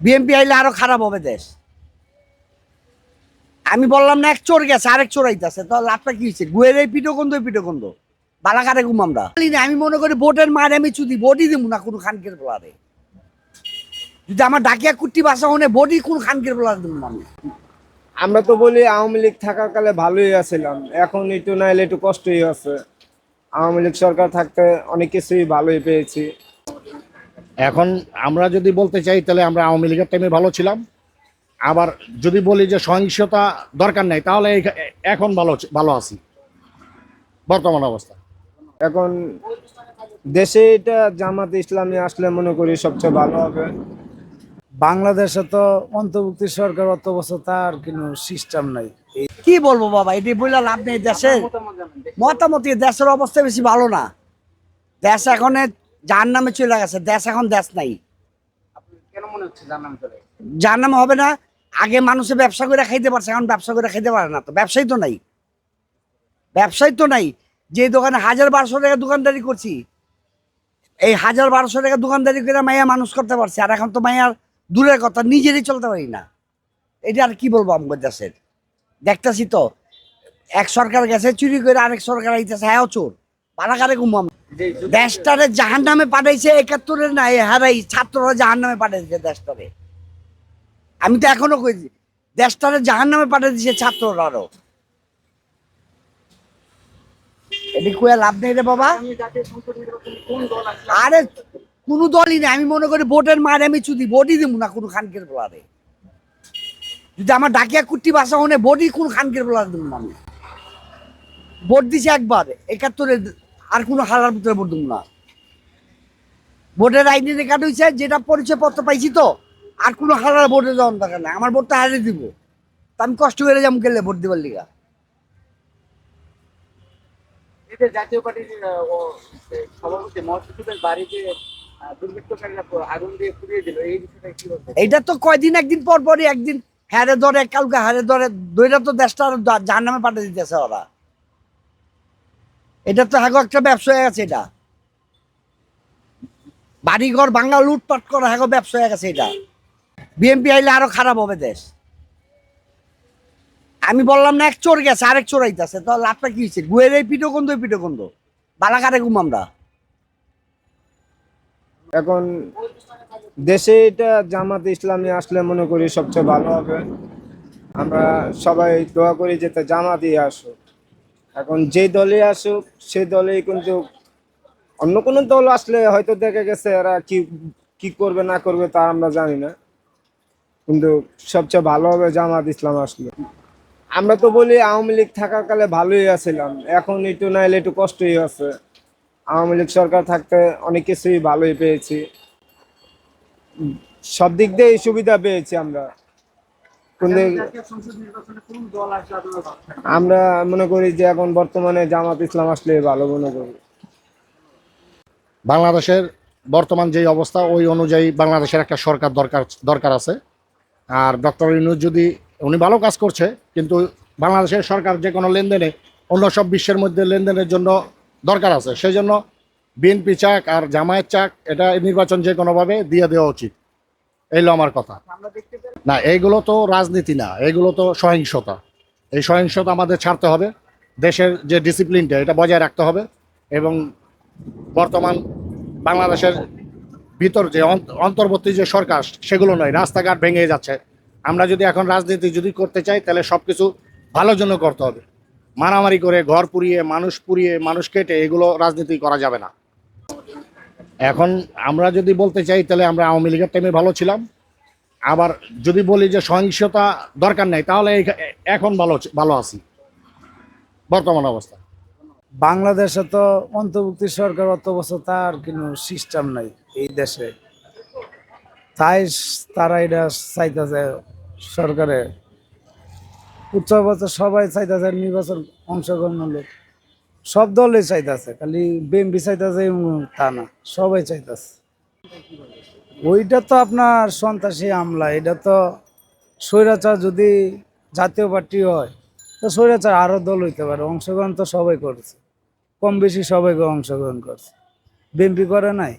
BNP আইলে আরও খারাপ হবে দেশ। আমি বললাম না, এক চোর গেছে, আরেক চোর আইতাছে। তো লাভটা কি হয়েছে? গুয়ের এই পিঠো কন্দ পিঠো কন্দ বালাকারে ঘুম আমরা। আমি মনে করি ভোটের মারে আমি চুদি বডি দিব না কোনো খানকের বলারে যদি আমার ডাকিয়া কুট্টি বাসা হনে বডি কোন খানকের বলারে দিব না আমি। আমরা তো বলি আওয়ামী লীগ থাকাকালে ভালোই আছিলাম। এখন একটু নাইলে একটু কষ্টই আছে আওয়ামী লীগ সরকার থাকতে অনেক কিছুই ভালোই পেয়েছি। এখন আমরা যদি বলতে চাই তাহলে আমরা আওয়ামী লীগের টাইমে ভালো ছিলাম। আবার যদি বলি যে সহিংসতা দরকার নেই তাহলে এখন ভালো ভালো আছি। বর্তমান অবস্থা। এখন দেশে এটা জামাত ইসলামী আসলে মনে করি সবচেয়ে ভালো হবে। বাংলাদেশে তো অন্তর্ভুক্তি সরকার অত বছর তার কোনো সিস্টেম নাই। কি বলব বাবা এটি বললে লাভ নেই দেশের মতামত দেশের অবস্থা বেশি ভালো না। দেশ এখন যার নামে চলে গেছে দেশ এখন দেশ নাই। যার নামে হবে না আগে মানুষে ব্যবসা করে খাইতে পারছে এখন ব্যবসা করে খাইতে পারে না তো। ব্যবসায়ী তো নাই। ব্যবসায়ী তো নাই। যে দোকানে হাজার বারোশো টাকা দোকানদারি করছি এই হাজার বারোশো টাকা দোকানদারি করে মাইয়া মানুষ করতে পারছে আর এখন তো মাইয়ার দূরের কথা নিজেরই চলতে পারি না। এটা আর কি বলব আমাদের দেশের? দেখতেছি তো এক সরকার গেছে চুরি করে আরেক সরকার আইতেছে হ্যাঁ চোর। পালাকারে ঘুমাম। দেশটারে জাহান নামে পাঠাইছে একাত্তরের না এ হারাই, ছাত্ররা জাহান নামে পাঠাইছে দেশটারে। আমি তো এখনও কইছি, দেশটারে জাহান নামে পাঠিয়ে দিছে ছাত্ররা নেই নেই। আমি মনে আমি না ডাকিয়া দিছে একবার, একাত্তরে আর কোনো হারার ভিতরে দিব না। ভোটের আইনি রেকর্ড হয়েছে যেটা পরিচয় পত্র পাইছি তো আর কোনো হারার ভোটে যাওয়ার দরকার নাই আমার ভোটটা হারিয়ে দিব। তা আমি কষ্ট করে যাব গেলে ভোট দিবার লিগা? এতে জাতীয় পার্টির আহ, ও, এ, সভাপতি মহসিনের বাড়িতে আহ, দুর্বৃত্তকারীরা প- আগুন দিয়ে পুড়িয়ে দিল। এই বিষয়টা কি বলতে তো কয়দিন একদিন পর পরই একদিন হ্যারে ধরে কালকে হারে ধরে দইটা তো দেশটা জাহান নামে পাঠিয়ে দিতেছে ওরা। এটা তো হ্যাগো একটা ব্যবসা হয়ে গেছে এটা। বাড়িঘর বাংলা লুটপাট করা হ্যাগো ব্যবসা হয়ে গেছে এটা। বিএনপি আইলে আরও খারাপ হবে দেশ। আমি বললাম না, এক চোর গেছে, আরেক চোর আইতাছে। তো লাভটা কি হয়েছে? গুয়ের এই পিঠো কন্দ পিঠো কন্দ বালাকারে ঘুম আমরা। এখন দেশে এটা জামাত ইসলামী আসলে মনে করি সবচেয়ে ভালো হবে। আমরা সবাই দোয়া করি যাতে জামাতই আসুক। এখন যে দলে আসুক, সেই দলেই কিন্তু অন্য কোনো দল আসলে হয়তো দেখা গেছে এরা কি কি করবে, না করবে তা আমরা জানি না। কিন্তু সবচেয়ে ভালো হবে জামাত ইসলাম আসলে। আমরা তো বলি আওয়ামী লীগ থাকাকালে ভালোই আছিলাম, এখন একটু নাইলে একটু কষ্টই আছে। আওয়ামী লীগ সরকার থাকতে অনেক কিছুই ভালোই পেয়েছি। সব দিক দিয়ে সুবিধা পেয়েছি আমরা। আমরা মনে করি যে এখন বর্তমানে জামাত ইসলাম আসলে ভালো মনে করি। বাংলাদেশের বর্তমান যেই অবস্থা, ওই অনুযায়ী বাংলাদেশের একটা সরকার দরকার দরকার আছে। আর ডক্টর ইনুজ যদি, উনি ভালো কাজ করছে, কিন্তু বাংলাদেশের সরকার যে কোনো লেনদেনে, অন্য সব বিশ্বের মধ্যে লেনদেনের জন্য দরকার আছে। সেই জন্য বিএনপি চাক আর জামায়াত চাক, এটা নির্বাচন যে কোনোভাবে দিয়ে দেওয়া উচিত। এই হলো আমার কথা। না এইগুলো তো রাজনীতি না এগুলো তো সহিংসতা। এই সহিংসতা আমাদের ছাড়তে হবে। দেশের যে ডিসিপ্লিনটা এটা বজায় রাখতে হবে এবং বর্তমান বাংলাদেশের ভিতর যে অন্ত- অন্তর্বর্তী যে সরকার সেগুলো নয় রাস্তাঘাট ভেঙে যাচ্ছে। আমরা যদি এখন রাজনীতি যদি করতে চাই তাহলে সব কিছু ভালোর জন্য করতে হবে। মারামারি করে ঘর পুড়িয়ে মানুষ পুড়িয়ে মানুষ কেটে এগুলো রাজনীতি করা যাবে না। এখন আমরা যদি বলতে চাই, তাহলে আমরা আওয়ামী লীগের টাইমে ভালো ছিলাম। আবার যদি বলি যে সহিংসতা দরকার নেই, তাহলে এখন ভালো ভালো আছি। বর্তমান অবস্থা। বাংলাদেশে তো অন্তর্ভুক্তি সরকার অত বছর তার কোনো সিস্টেম নাই এই দেশে। তাই তারা এটা চাইতেছে সরকারে। উচ্চ সবাই চাইতেছে নির্বাচন অংশগ্রহণ হলো সব দলে চাইতেছে, খালি বিএমপি চাইতেছে তা না, সবাই চাইতেছে। ওইটা তো আপনার সন্ত্রাসী আমলা এটা তো স্বৈরাচার যদি জাতীয় পার্টি হয়, তো স্বৈরাচার আরও দল হইতে পারে, অংশগ্রহণ তো সবাই করছে। কম বেশি সবাইকে অংশগ্রহণ করছে। বিএমপি করে নাই।